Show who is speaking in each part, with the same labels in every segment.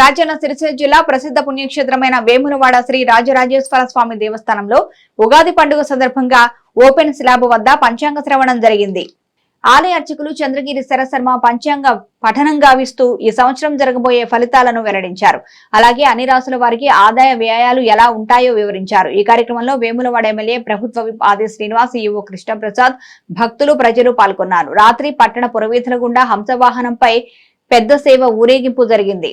Speaker 1: రాజన్న సిరిసిల్ల జిల్లా ప్రసిద్ధ పుణ్యక్షేత్రమైన వేములవాడ శ్రీ రాజరాజేశ్వర స్వామి దేవస్థానంలో ఉగాది పండుగ సందర్భంగా ఓపెన్ స్లాబ్ వద్ద పంచాంగ శ్రవణం జరిగింది. ఆలయ అర్చకులు చంద్రగిరి శరశర్మ పంచాంగ పఠనం గావిస్తూ ఈ సంవత్సరం జరగబోయే ఫలితాలను వెల్లడించారు. అలాగే అన్ని రాసుల వారికి ఆదాయ వ్యయాలు ఎలా ఉంటాయో వివరించారు. ఈ కార్యక్రమంలో వేములవాడ ఎమ్మెల్యే ప్రభుత్వ విప్ ఆది శ్రీనివాస్ ఈవో కృష్ణప్రసాద్ భక్తులు ప్రజలు పాల్గొన్నారు. రాత్రి పట్టణ పురవీధుల గుండా హంసవాహనంపై పెద్ద సేవ ఊరేగింపు జరిగింది.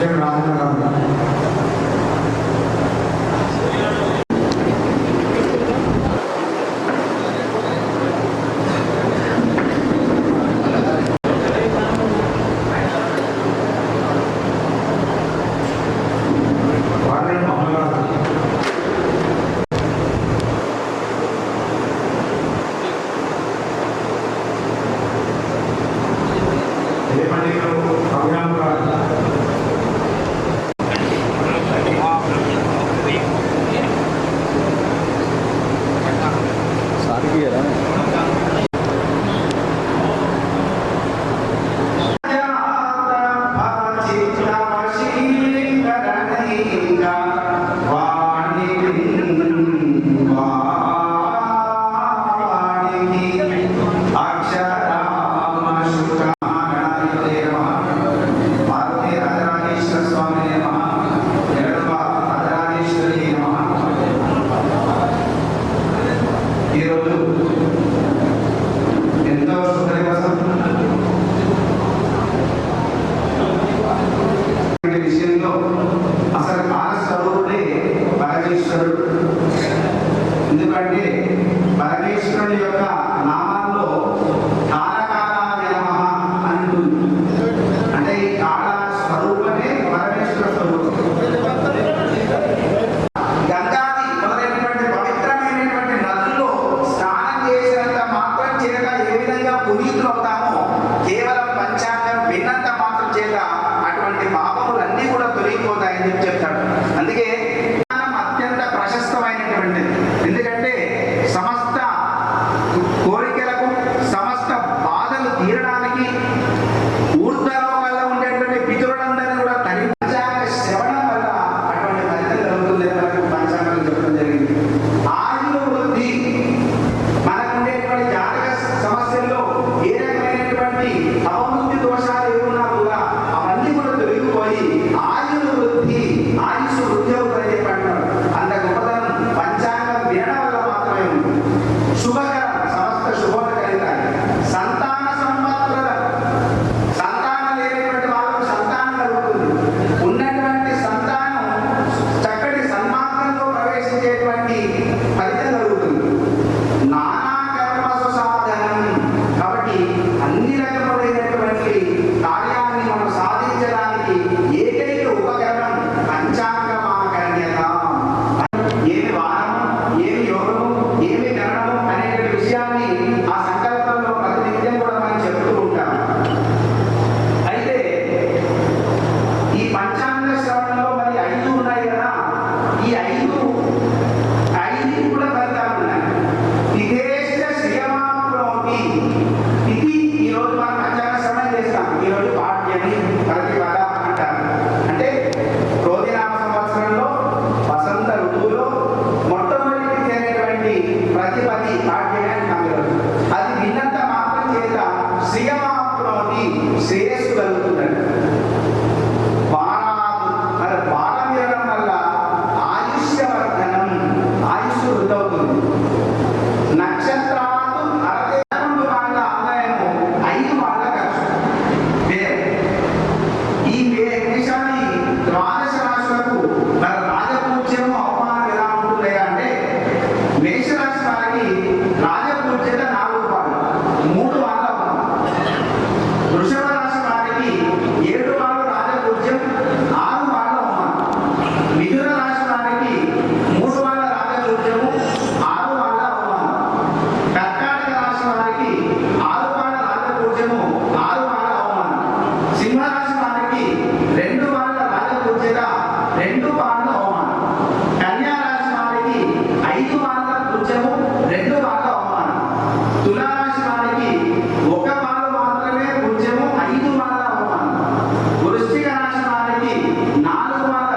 Speaker 2: అధ్యక్షుడు రాజేంద్ర గారు ఇటువంటి విషయంలో అసలు కాల స్వరూపుడే పరమేశ్వరుడు. ఎందుకంటే పరమేశ్వరుని యొక్క মালুমা